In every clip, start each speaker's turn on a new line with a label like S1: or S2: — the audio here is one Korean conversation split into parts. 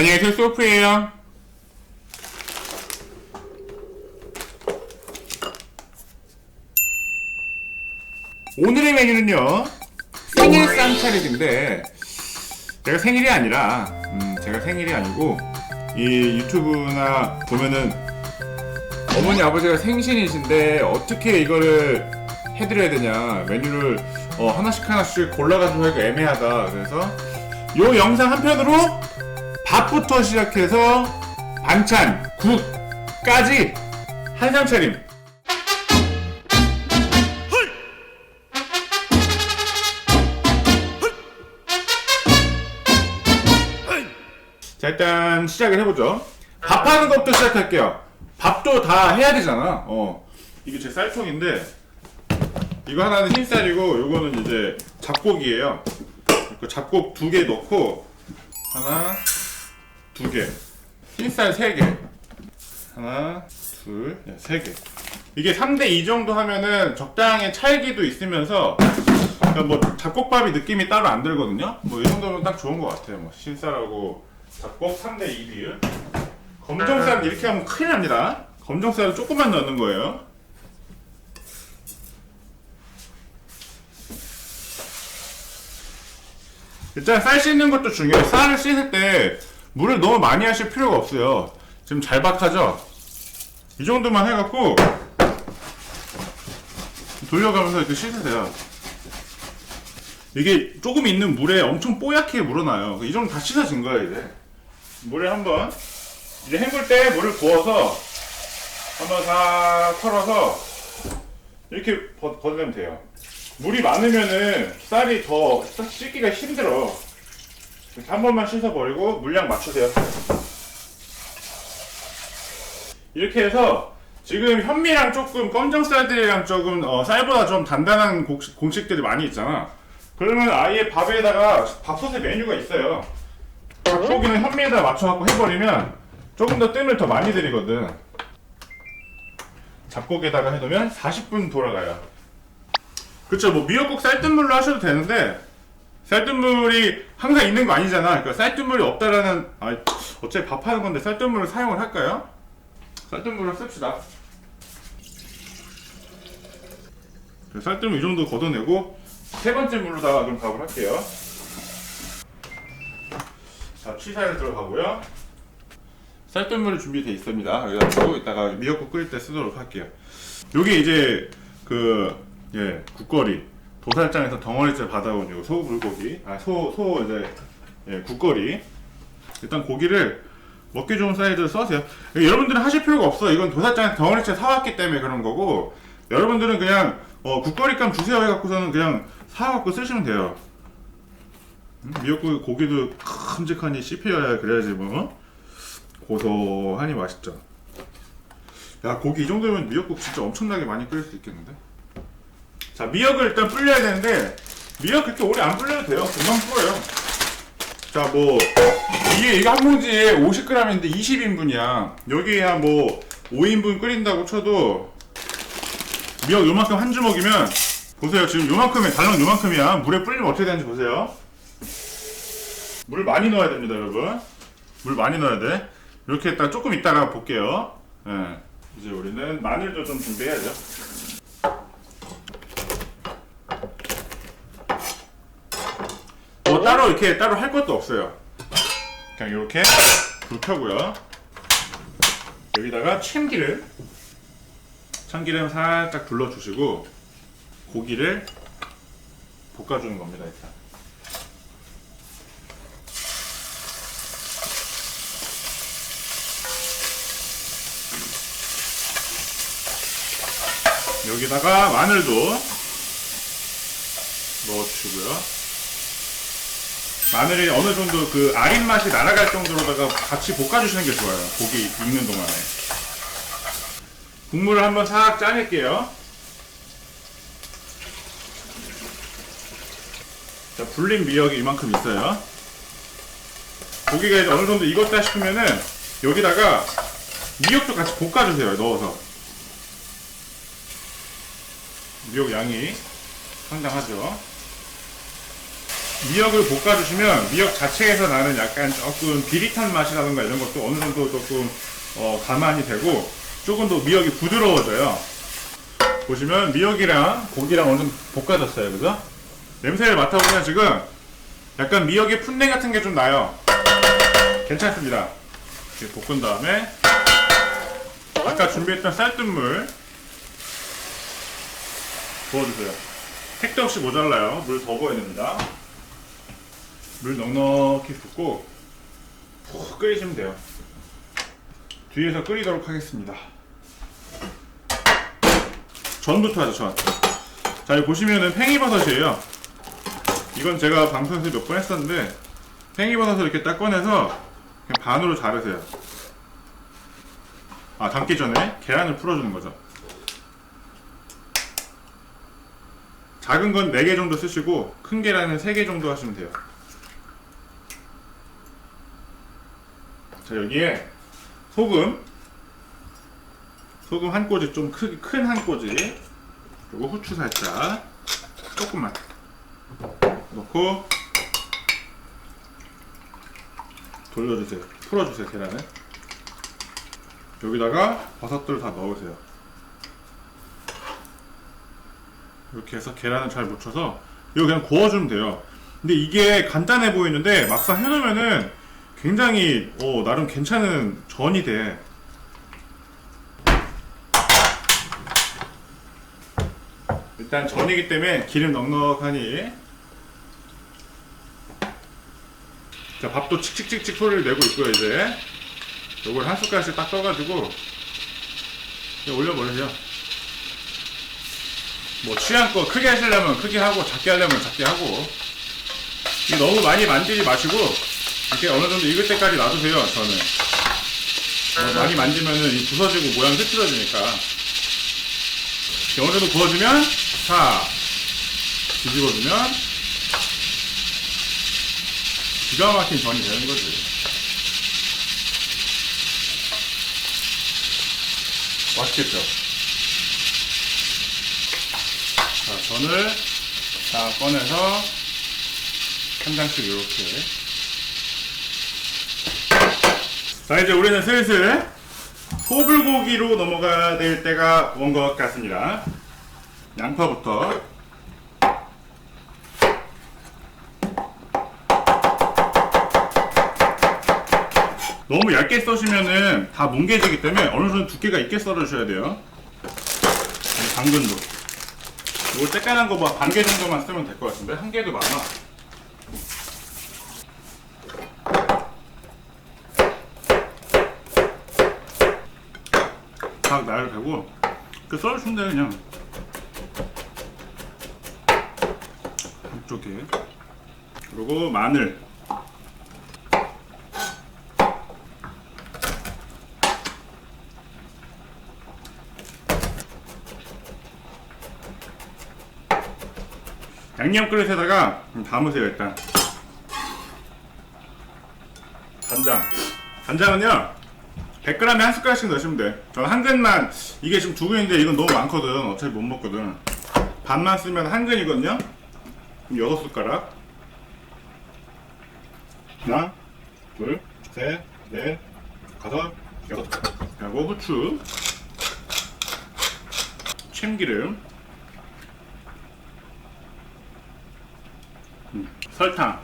S1: 안녕하세요 소프예요. 오늘의 메뉴는요 생일 쌈차리인데 제가 생일이 아니라 음, 제가 생일이 아니고 이 유튜브나 보면은 어머니 아버지가 생신이신데 어떻게 이거를 해드려야 되냐 메뉴를 어, 하나씩 하나씩 골라가지고 애매하다. 그래서 요 영상 한 편으로 밥부터 시작해서 반찬, 국까지 한상 차림 자 일단 시작을 해보죠. 밥하는 것부터 시작할게요. 밥도 다 해야 되잖아. 어. 이게 제 쌀통인데 이거 하나는 흰쌀이고 요거는 이제 잡곡이에요. 그 잡곡 두 개 넣고 하나 두 개. 흰쌀 세 개. 하나 둘세개. 이게 3대 2 정도 하면은 적당히 찰기도 있으면서 그러니까 뭐 잡곡밥이 느낌이 따로 안 들거든요? 뭐 이 정도면 딱 좋은 것 같아요. 뭐 흰쌀하고 잡곡 3대 2 비율. 검정쌀 이렇게 하면 큰일 납니다. 검정쌀을 조금만 넣는 거예요. 일단 쌀 씻는 것도 중요해요. 쌀을 씻을 때 물을 너무 많이 하실 필요가 없어요. 지금 잘 박하죠? 이 정도만 해갖고 돌려가면서 이렇게 씻으세요. 이게 조금 있는 물에 엄청 뽀얗게 물어나요. 이 정도 다 씻어진 거예요, 이제. 물에 한번 이제 헹굴 때 물을 부어서 한번 다 털어서 이렇게 벗- 벗으면 돼요. 물이 많으면은 쌀이 더 씻기가 힘들어. 이렇게 한 번만 씻어버리고 물량 맞추세요. 이렇게 해서 지금 현미랑 조금 검정 쌀들이랑 조금 어, 쌀보다 좀 단단한 곡식, 공식들이 많이 있잖아. 그러면 아예 밥에다가 밥솥에 메뉴가 있어요. 닭고기는 현미에다 맞춰갖고 해버리면 조금 더 뜸을 더 많이 들이거든. 잡곡에다가 해두면 40분 돌아가요. 그쵸 뭐 미역국 쌀뜨물로 하셔도 되는데 쌀뜨물이 항상 있는 거 아니잖아. 그러니까 쌀뜨물이 없다라는 아 어차피 밥하는 건데 쌀뜨물을 사용을 할까요? 쌀뜨물을 씁시다. 그 쌀뜨물 이 정도 걷어내고 세 번째 물로다가 그럼 밥을 할게요. 자 취사를 들어가고요. 쌀뜨물이 준비되어 있습니다. 그래가지고 이따가 미역국 끓일 때 쓰도록 할게요. 요게 이제 그 예, 국거리. 도살장에서 덩어리째 받아온 요 소 불고기. 아, 소, 소, 이제, 예, 국거리. 일단 고기를 먹기 좋은 사이즈로 써세요. 여러분들은 하실 필요가 없어. 이건 도살장에서 덩어리째 사왔기 때문에 그런 거고, 여러분들은 그냥, 어, 국거리감 주세요 해갖고서는 그냥 사갖고 쓰시면 돼요. 음, 미역국 고기도 큼직하니 씹혀야 그래야지 뭐, 고소하니 맛있죠. 야, 고기 이 정도면 미역국 진짜 엄청나게 많이 끓일 수 있겠는데? 자 미역을 일단 불려야 되는데 미역 그렇게 오래 안 불려도 돼요. 금방 불어요. 자 뭐 이게 이거 한 봉지에 50g인데 20인분이야. 여기에 한 뭐 5인분 끓인다고 쳐도 미역 요만큼 한 주먹이면 보세요. 지금 요만큼에 달랑 요만큼이야. 물에 불리면 어떻게 되는지 보세요. 물 많이 넣어야 됩니다 여러분. 물 많이 넣어야 돼. 이렇게 했다 조금 이따가 볼게요. 예. 이제 우리는 마늘도 좀 준비해야죠 뭐 따로 이렇게 따로 할 것도 없어요. 그냥 이렇게 불 켜고요. 여기다가 참기름, 참기름 살짝 둘러주시고 고기를 볶아주는 겁니다 일단. 여기다가 마늘도 넣어주시고요. 마늘이 어느 정도 그 아린 맛이 날아갈 정도로다가 같이 볶아주시는 게 좋아요. 고기 익는 동안에. 국물을 한번 싹 짜낼게요. 자, 불린 미역이 이만큼 있어요. 고기가 이제 어느 정도 익었다 싶으면은 여기다가 미역도 같이 볶아주세요. 넣어서. 미역 양이 상당하죠. 미역을 볶아주시면 미역 자체에서 나는 약간 조금 비릿한 맛이라든가 이런 것도 어느 정도 조금 어, 감안이 되고 조금 더 미역이 부드러워져요. 보시면 미역이랑 고기랑 어느 정도 볶아졌어요, 그죠? 냄새를 맡아보면 지금 약간 미역의 풋내 같은 게 좀 나요. 괜찮습니다. 이렇게 볶은 다음에 아까 준비했던 쌀뜨물 부어주세요. 택도 없이 모자라요. 물 더 부어야 됩니다. 물 넉넉히 붓고 푹 끓이시면 돼요. 뒤에서 끓이도록 하겠습니다. 전부터 하죠, 전. 자, 여기 보시면은 팽이버섯이에요. 이건 제가 방송에서 몇 번 했었는데, 팽이버섯을 이렇게 딱 꺼내서 그냥 반으로 자르세요. 아, 담기 전에 계란을 풀어주는 거죠. 작은 건 4개 정도 쓰시고, 큰 계란은 3개 정도 하시면 돼요. 자, 여기에 소금, 소금 한 꼬지 좀큰 한 꼬지, 그리고 후추 살짝, 조금만 넣고 돌려주세요. 풀어주세요, 계란을. 여기다가 버섯들을 다 넣으세요. 이렇게 해서 계란을 잘 묻혀서 이거 그냥 구워주면 돼요. 근데 이게 간단해 보이는데 막상 해놓으면은 굉장히 어, 나름 괜찮은 전이 돼. 일단 전이기 때문에 기름 넉넉하니. 자 밥도 칙칙칙칙 소리를 내고 있고요 이제. 요걸 한 숟갈씩 딱 떠가지고 올려버리세요. 뭐 취향껏 크게 하시려면 크게 하고 작게 하려면 작게 하고. 너무 많이 만지지 마시고 이렇게 어느 정도 익을 때까지 놔두세요 저는. 어, 많이 만지면은 이 부서지고 모양 흐트러지니까. 이렇게 어느 정도 구워주면 자 뒤집어주면 기가 막힌 전이 되는 거지. 맛있겠죠? 자 전을 다 꺼내서 한 장씩 이렇게 자 이제 우리는 슬슬 소불고기로 넘어가야 될 때가 온 것 같습니다. 양파부터 너무 얇게 써시면은 다 뭉개지기 때문에 어느 정도 두께가 있게 썰어주셔야 돼요. 이 당근도. 이걸 쬐깐한 거뭐 반 개 정도만 쓰면 될 것 같은데 한 개도 많아. 딱 나를 대고 그돼 그냥 이쪽에. 그리고 마늘. 양념 그릇에다가 담으세요 일단. 간장. 간장은요 100g에 한 숟갈씩 넣으시면 돼. 저는 한 근만 이게 지금 두 근인데 이건 너무 많거든. 어차피 못 먹거든. 반만 쓰면 한 근이거든요. 그럼 여섯 숟가락. 하나, 둘, 셋, 넷, 다섯, 여섯. 그리고 후추, 참기름, 음, 설탕.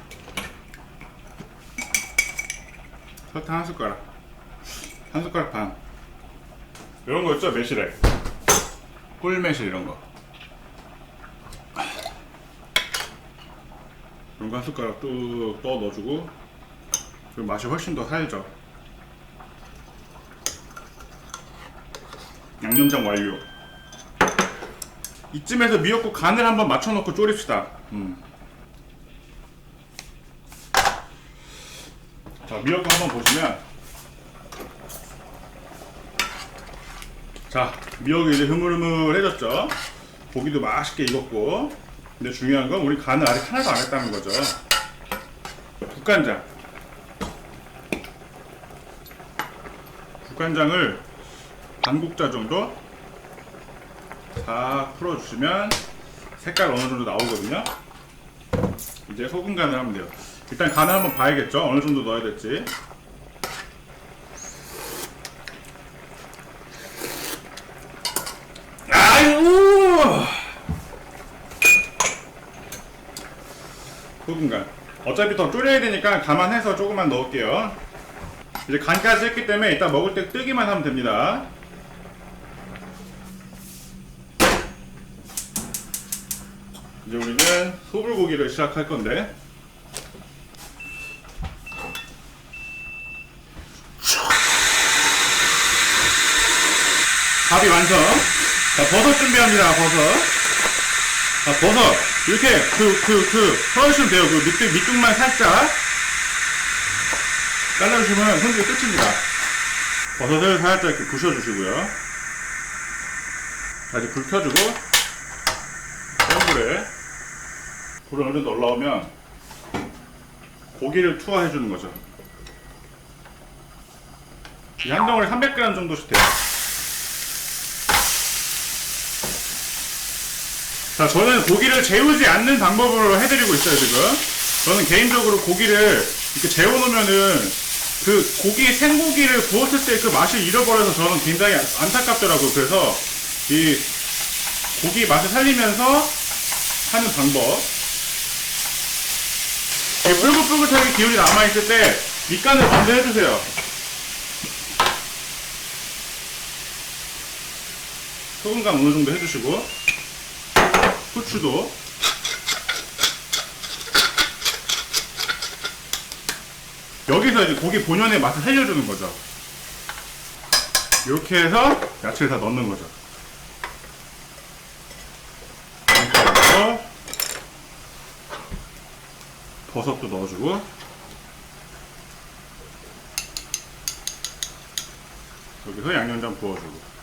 S1: 설탕 한 숟가락. 한 숟가락 반. 이런 거 있죠? 매실액. 꿀매실 이런 거. 이런 거 한 숟가락 뚝 떠 넣어주고 그 맛이 훨씬 더 살죠. 양념장 완료. 이쯤에서 미역국 간을 한번 맞춰놓고 졸입시다. 음. 자 미역국 한번 보시면 자, 미역이 이제 흐물흐물해졌죠? 고기도 맛있게 익었고. 근데 중요한 건 우리 간을 아직 하나도 안 했다는 거죠. 국간장. 국간장을 반국자 정도 다 풀어주시면 색깔 어느 정도 나오거든요. 이제 소금 간을 하면 돼요. 일단 간을 한번 봐야겠죠? 어느 정도 넣어야 될지. 소금 간. 어차피 더 졸여야 되니까 감안해서 조금만 넣을게요. 이제 간까지 했기 때문에 이따 먹을 때 뜨기만 하면 됩니다. 이제 우리는 소불고기를 시작할 건데 밥이 완성. 자 버섯 준비합니다. 버섯. 자 버섯 이렇게 그 그그 썰으시면 돼요. 그 밑둥 밑둥만 살짝 잘라주시면 손질이 끝입니다. 버섯을 살짝 이렇게 부셔주시고요. 다시 불 켜주고 센 불에 불이 어느 정도 올라오면 고기를 투하해 주는 거죠. 이 한 덩어리 300g 정도씩 돼요. 자, 저는 고기를 재우지 않는 방법으로 해드리고 있어요, 지금. 저는 개인적으로 고기를 이렇게 재워놓으면은 그 고기, 생고기를 구웠을 때 그 맛을 잃어버려서 저는 굉장히 안타깝더라고요. 그래서 이 고기 맛을 살리면서 하는 방법. 이 뿔긋뿔긋하게 기운이 남아있을 때 밑간을 먼저 해주세요. 소금간 어느 정도 해주시고 후추도 여기서 이제 고기 본연의 맛을 살려주는 거죠. 이렇게 해서 야채를 다 넣는 거죠. 버섯도 넣어주고 여기서 양념장 부어주고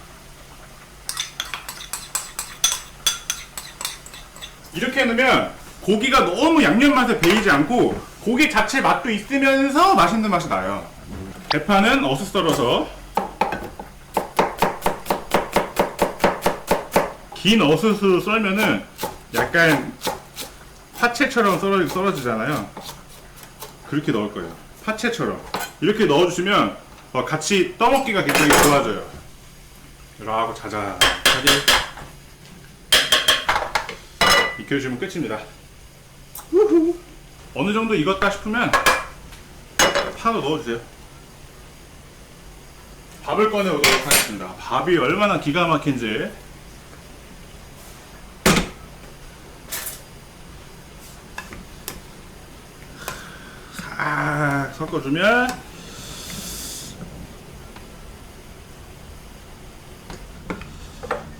S1: 이렇게 해놓으면 고기가 너무 양념 맛에 배이지 않고 고기 자체 맛도 있으면서 맛있는 맛이 나요. 대파는 어슷 썰어서 긴 어슷으로 썰면은 약간 파채처럼 썰어, 썰어지잖아요. 그렇게 넣을 거예요. 파채처럼. 이렇게 넣어주시면 어, 같이 떠먹기가 굉장히 좋아져요. 이라고 자자하게 익혀주시면 끝입니다. 우후. 어느 정도 익었다 싶으면 파도 넣어주세요. 밥을 꺼내오도록 하겠습니다. 밥이 얼마나 기가 막힌지. 싹 섞어주면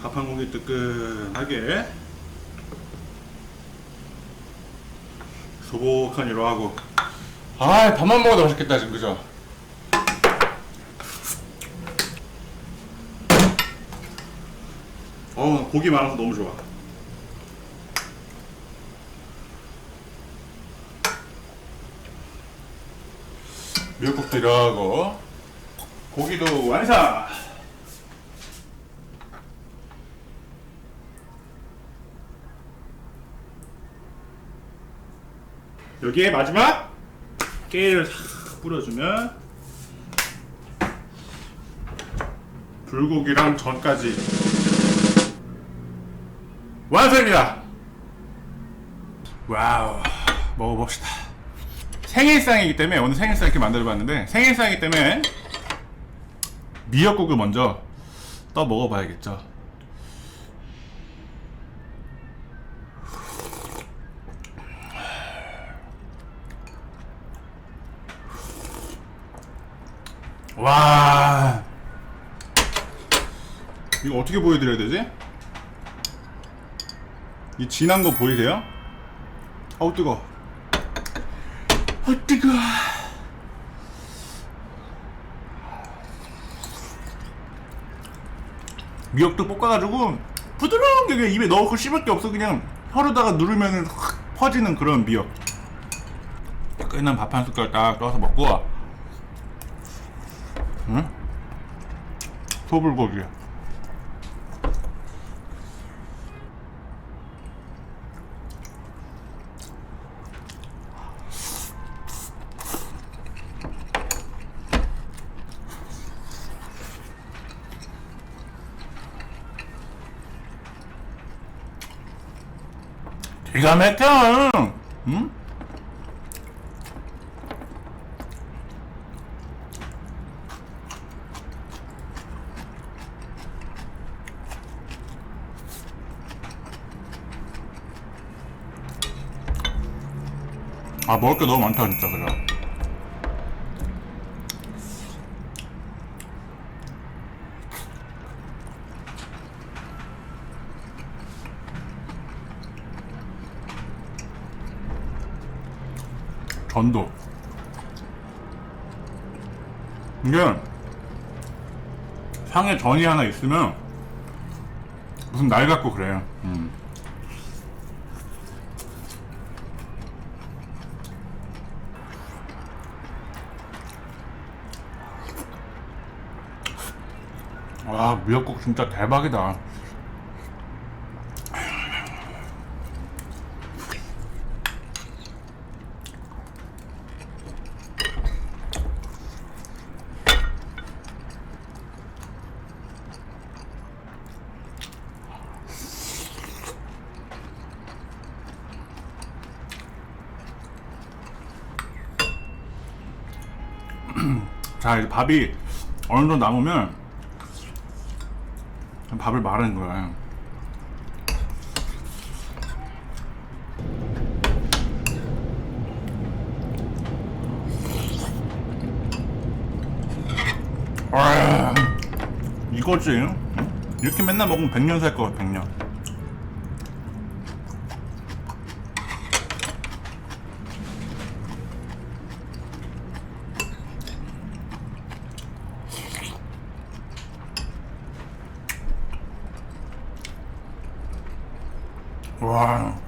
S1: 밥 한 공기 뜨끈하게 소복한 일로 하고. 아 밥만 먹어도 맛있겠다 지금 그죠? 어 고기 많아서 너무 좋아. 미역국도 이러고. 고기도 완성 여기에 마지막 깨를 싹 뿌려주면 불고기랑 전까지 완성입니다. 와우 먹어봅시다. 생일상이기 때문에 오늘 생일상 이렇게 만들어봤는데 생일상이기 때문에 미역국을 먼저 떠 먹어봐야겠죠. 와. 이거 어떻게 보여드려야 되지? 이 진한 거 보이세요? 어우 뜨거. 어 뜨거. 미역도 볶아가지고 부드러운 게 입에 넣고 씹을 게 없어. 그냥 혀로다가 누르면 확 퍼지는 그런 미역. 끝난 밥 한 숟갈 딱 떠서 먹고 응? 소불고기. 기가 막혀! 응? 아, 먹을 게 너무 많다, 진짜, 그래. 전도. 이게 상에 전이 하나 있으면 무슨 날 같고 그래요. 음. 와 미역국 진짜 대박이다. 자 이제 밥이 어느 정도 남으면 밥을 말하는 거야. 와, 이거지. 응? 이렇게 맨날 먹으면 100년 살 거야, 100년. 와.